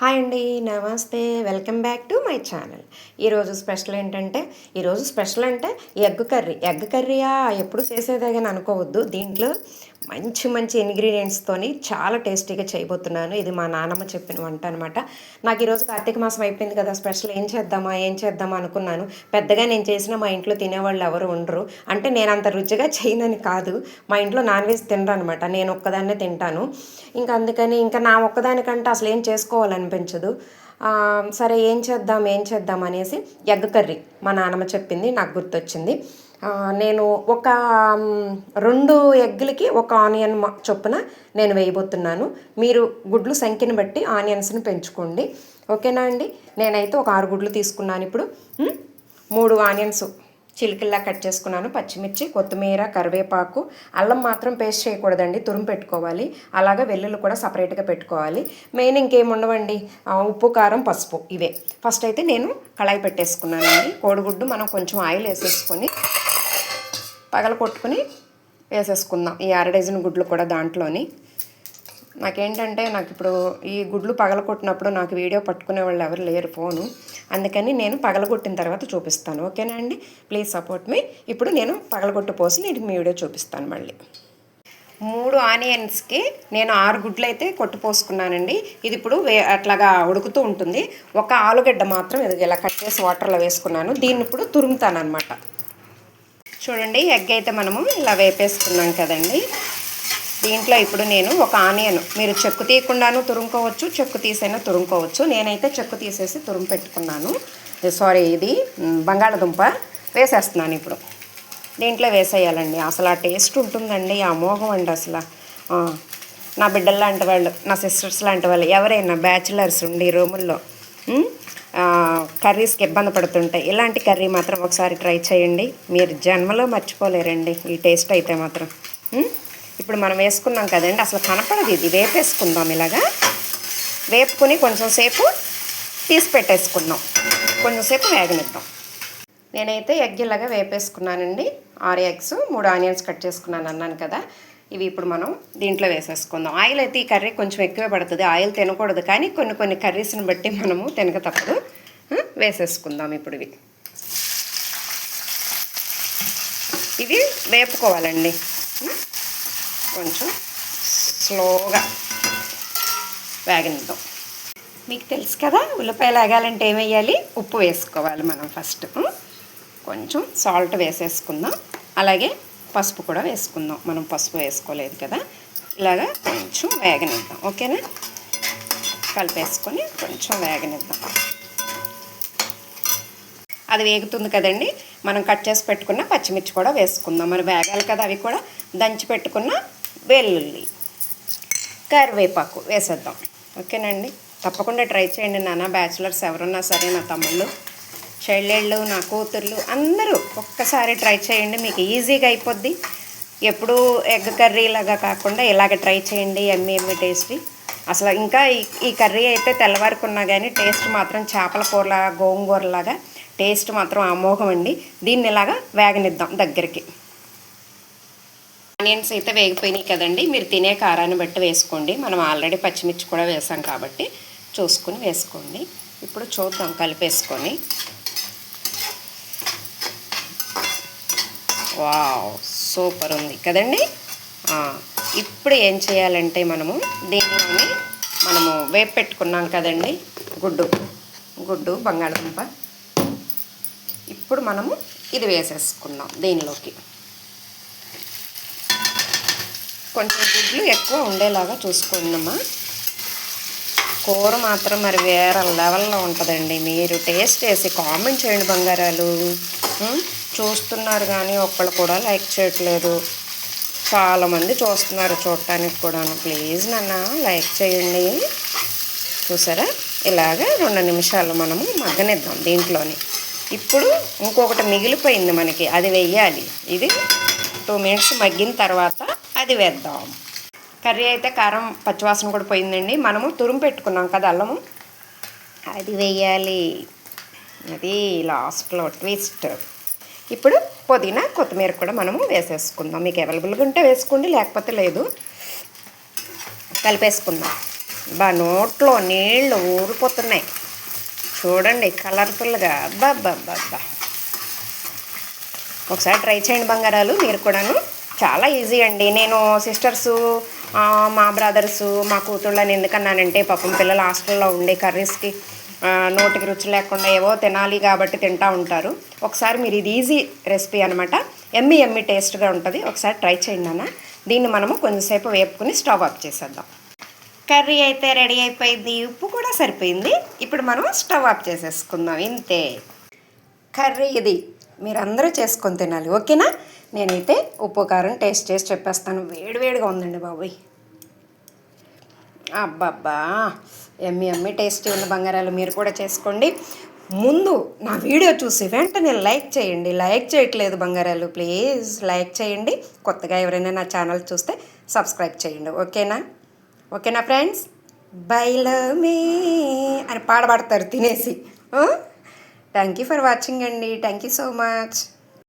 Hi అండి నమస్తే. Welcome back to my channel. ఈరోజు స్పెషల్ ఏంటంటే ఈరోజు స్పెషల్ అంటే ఎగ్ కర్రీ. ఎగ్ కర్రీయా? ఎప్పుడు చేసేదే కానీ అనుకోవద్దు. దీంట్లో మంచి మంచి ఇంగ్రీడియంట్స్తోని చాలా టేస్టీగా చేయబోతున్నాను. ఇది మా నాన్నమ్మ చెప్పిన వంట అనమాట నాకు ఈరోజు కార్తీక మాసం అయిపోయింది కదా స్పెషల్ ఏం చేద్దామా ఏం చేద్దామా అనుకున్నాను. పెద్దగా నేను చేసిన మా ఇంట్లో తినేవాళ్ళు ఎవరు ఉండరు. అంటే నేను అంత రుచిగా చేయనని కాదు. మా ఇంట్లో నాన్ వెజ్ తినరు అనమాట నేను ఒక్కదాన్నే తింటాను. ఇంకా అందుకని ఇంకా నా ఒక్కదానికంటే అసలు ఏం చేసుకోవాలనిపించదు. సరే ఏం చేద్దాం ఏం చేద్దాం అనేసి ఎగ్ కర్రీ మా నాన్నమ్మ చెప్పింది. నాకు గుర్తొచ్చింది. నేను ఒక రెండు ఎగ్గులకి ఒక ఆనియన్ చొప్పున నేను వేయబోతున్నాను. మీరు గుడ్లు సంఖ్యను బట్టి ఆనియన్స్ని పెంచుకోండి. ఓకేనా అండి? నేనైతే ఒక ఆరు గుడ్లు తీసుకున్నాను ఇప్పుడు. మూడు ఆనియన్స్ చిలికిల్లా కట్ చేసుకున్నాను. పచ్చిమిర్చి కొత్తిమీర కరివేపాకు. అల్లం మాత్రం పేస్ట్ చేయకూడదండి. తురుము పెట్టుకోవాలి. అలాగే వెల్లుల్లి కూడా సపరేట్గా పెట్టుకోవాలి. మెయిన్ ఇంకేం ఉండవండి? ఉప్పు కారం పసుపు. ఇవే. ఫస్ట్ అయితే నేను కళాయి పెట్టేసుకున్నానండి. కోడిగుడ్డు మనం కొంచెం ఆయిల్ వేసేసుకొని పగల కొట్టుకుని వేసేసుకుందాం. ఈ అర డజన్ గుడ్లు కూడా దాంట్లోని. నాకేంటంటే నాకు ఇప్పుడు ఈ గుడ్లు పగలగొట్టినప్పుడు నాకు వీడియో పట్టుకునే వాళ్ళు ఎవరు లేరు ఫోను. అందుకని నేను పగలగొట్టిన తర్వాత చూపిస్తాను. ఓకేనా అండి? Please support me. ఇప్పుడు నేను పగలగొట్టు పోసి నేను మీ వీడియో చూపిస్తాను మళ్ళీ. మూడు ఆనియన్స్కి నేను ఆరు గుడ్లు అయితే కొట్టు పోసుకున్నానండి. ఇది ఇప్పుడు వే అట్లాగా ఉడుకుతూ ఉంటుంది. ఒక ఆలుగడ్డ మాత్రం ఇది ఇలా కట్ చేసి వాటర్లో వేసుకున్నాను. దీన్ని ఇప్పుడు తురుముతాను అనమాట చూడండి ఎగ్ అయితే మనము ఇలా వేపేసుకున్నాం కదండి. దీంట్లో ఇప్పుడు నేను ఒక ఆనియన్ మీరు చెక్కు తీయకుండాను తురుముకోవచ్చు చెక్కు తీసైనా తురుముకోవచ్చు. నేనైతే చెక్కు తీసేసి తురుము పెట్టుకున్నాను. సారీ ఇది బంగాళదుంప వేసేస్తున్నాను ఇప్పుడు. దీంట్లో వేసేయాలండి అసలు ఆ టేస్ట్ ఉంటుందండి ఆ అండి అసలు. నా బిడ్డలు లాంటి వాళ్ళు నా సిస్టర్స్ లాంటి వాళ్ళు ఎవరైనా బ్యాచిలర్స్ ఉండి రూముల్లో కర్రీస్కి ఇబ్బంది పడుతుంటాయి ఇలాంటి కర్రీ మాత్రం ఒకసారి ట్రై చేయండి. మీరు జన్మలో మర్చిపోలేరండి ఈ టేస్ట్ అయితే మాత్రం. ఇప్పుడు మనం వేసుకున్నాం కదండి అసలు కనపడదు ఇది. వేపేసుకుందాం ఇలాగా. వేపుకుని కొంచెం సేపు తీసి పెట్టేసుకుందాం. కొంచెం సేపు వేగనిద్దాం. నేనైతే ఎగ్ ఇలాగా వేపేసుకున్నానండి. ఆరు ఎగ్స్ మూడు ఆనియన్స్ కట్ చేసుకున్నాను అన్నాను కదా. ఇవి ఇప్పుడు మనం దీంట్లో వేసేసుకుందాం. ఆయిల్ అయితే ఈ కర్రీ కొంచెం ఎక్కువే పడుతుంది. ఆయిల్ తినకూడదు. కానీ కొన్ని కొన్ని కర్రీస్ని బట్టి మనము తినక తప్పదు. వేసేసుకుందాం ఇప్పుడు ఇవి. ఇవి వేపుకోవాలండి. కొంచెం స్లోగా వేగనిద్దాం. మీకు తెలుసు కదా ఉల్లిపాయలు వేగాలంటే ఏమేయాలి ఉప్పు వేసుకోవాలి మనం ఫస్ట్. కొంచెం సాల్ట్ వేసేసుకుందాం. అలాగే పసుపు కూడా వేసుకుందాం. మనం పసుపు వేసుకోలేదు కదా. ఇలాగా కొంచెం వేగనిద్దాం. ఓకేనా? కలిపేసుకొని కొంచెం వేగనిద్దాం. అది వేగుతుంది కదండి. మనం కట్ చేసి పెట్టుకున్న పచ్చిమిర్చి కూడా వేసుకుందాం. మరి వేగాలి కదా అవి కూడా. దంచి పెట్టుకున్న వెల్లుల్లి కరివేపాకు వేసేద్దాం. ఓకేనండి? తప్పకుండా ట్రై చేయండి నాన్న. బ్యాచిలర్స్ ఎవరున్నా సరే నా తమ్ముళ్ళు. చెల్లెళ్ళు నా కూతుర్లు అందరూ ఒక్కసారి ట్రై చేయండి మీకు ఈజీగా అయిపోద్ది. ఎప్పుడూ ఎగ్ కర్రీ లాగా కాకుండా ఇలాగ ట్రై చేయండి ఎమ్మి ఎమ్మి టేస్టీ. అసలు ఇంకా ఈ ఈ కర్రీ అయితే తెల్లవారుకున్నా కానీ టేస్ట్ మాత్రం చేపల కూరలాగా గోంగూరలాగా టేస్ట్ మాత్రం అమోఘం అండి. దీన్ని ఇలాగా వేగనిద్దాం దగ్గరికి. ఆనియన్స్ అయితే వేగిపోయినాయి కదండి. మీరు తినే కారాన్ని బట్టి వేసుకోండి. మనం ఆల్రెడీ పచ్చిమిర్చి కూడా వేసాం కాబట్టి చూసుకుని వేసుకోండి. ఇప్పుడు చూద్దాం కలిపేసుకొని. వావ్ సూపర్ ఉంది. కదండి? ఇప్పుడు ఏం చేయాలంటే మనము దీనిలోని మనము వేపు పెట్టుకున్నాం కదండి? గుడ్డు. గుడ్డు బంగాళదుంప. ఇప్పుడు మనము ఇది వేసేసుకుందాం దీనిలోకి. కొంచెం గుడ్లు ఎక్కువ ఉండేలాగా చూసుకోండి అమ్మా కూర మాత్రం మరి వేరే లెవెల్లో ఉంటుందండి. మీరు టేస్ట్ చేసి కామెంట్ చేయండి బంగారాలు. చూస్తున్నారు కానీ ఒక్కళ్ళు కూడా లైక్ చేయట్లేదు. చాలామంది చూస్తున్నారు చూడటానికి కూడాను. ప్లీజ్ నాన్న లైక్ చేయండి. చూసారా? ఇలాగ రెండు నిమిషాలు మనము మగ్గనిద్దాం దీంట్లోని. ఇప్పుడు ఇంకొకటి మిగిలిపోయింది మనకి అది వెయ్యాలి. ఇది టూ మినిట్స్ మగ్గిన తర్వాత అది వేద్దాం. కర్రీ అయితే కారం పచ్చివాసన కూడా పోయిందండి. మనము తురుము పెట్టుకున్నాం కదా అల్లము. అది వేయాలి అది లాస్ట్లో ట్విస్ట్ ఇప్పుడు పుదీనా కొత్తిమీర కూడా మనము వేసేసుకుందాం. మీకు అవైలబుల్గా ఉంటే వేసుకోండి లేకపోతే లేదు. కలిపేసుకుందాం. బా నోట్లో నీళ్ళు ఊరిపోతున్నాయి. చూడండి కలర్ఫుల్గా. అబ్బా ఒకసారి ట్రై చేయండి బంగారాలు మీరు కూడాను. చాలా ఈజీ అండి. నేను సిస్టర్సు మా బ్రదర్సు మా కూతుళ్ళని ఎందుకన్నానంటే పాపం పిల్లలు హాస్టల్లో ఉండే కర్రీస్కి నోటికి రుచి లేకుండా ఏవో తినాలి కాబట్టి తింటా ఉంటారు. ఒకసారి మీరు ఇది ఈజీ రెసిపీ అనమాట ఎమ్మి ఎమ్మి టేస్ట్గా ఉంటుంది. ఒకసారి ట్రై చేయండి అన్న దీన్ని మనము కొంచెంసేపు వేపుకుని స్టవ్ ఆఫ్ చేసేద్దాం. కర్రీ అయితే రెడీ అయిపోయింది. ఉప్పు కూడా సరిపోయింది. ఇప్పుడు మనం స్టవ్ ఆఫ్ చేసేసుకుందాం. ఇంతే. కర్రీ ఇది. మీరందరూ చేసుకొని తినాలి. ఓకేనా? నేనైతే ఉప్పు కారం టేస్ట్ చేసి చెప్పేస్తాను. వేడివేడిగా ఉందండి బాబోయ్. అబ్బబ్బా. ఎమ్మి ఎమ్మి టేస్టీ ఉన్న బంగారాలు మీరు కూడా చేసుకోండి. ముందు నా వీడియో చూసి వెంటనే లైక్ చేయండి. లైక్ చేయట్లేదు బంగారాలు. ప్లీజ్ లైక్ చేయండి. కొత్తగా ఎవరైనా నా ఛానల్ చూస్తే సబ్స్క్రైబ్ చేయండి. ఓకేనా? ఓకేనా ఫ్రెండ్స్? బై లవ్ మీ. అని పాడబడతారు తినేసి. థ్యాంక్ యూ ఫర్ వాచింగ్ అండి. Thank you so much.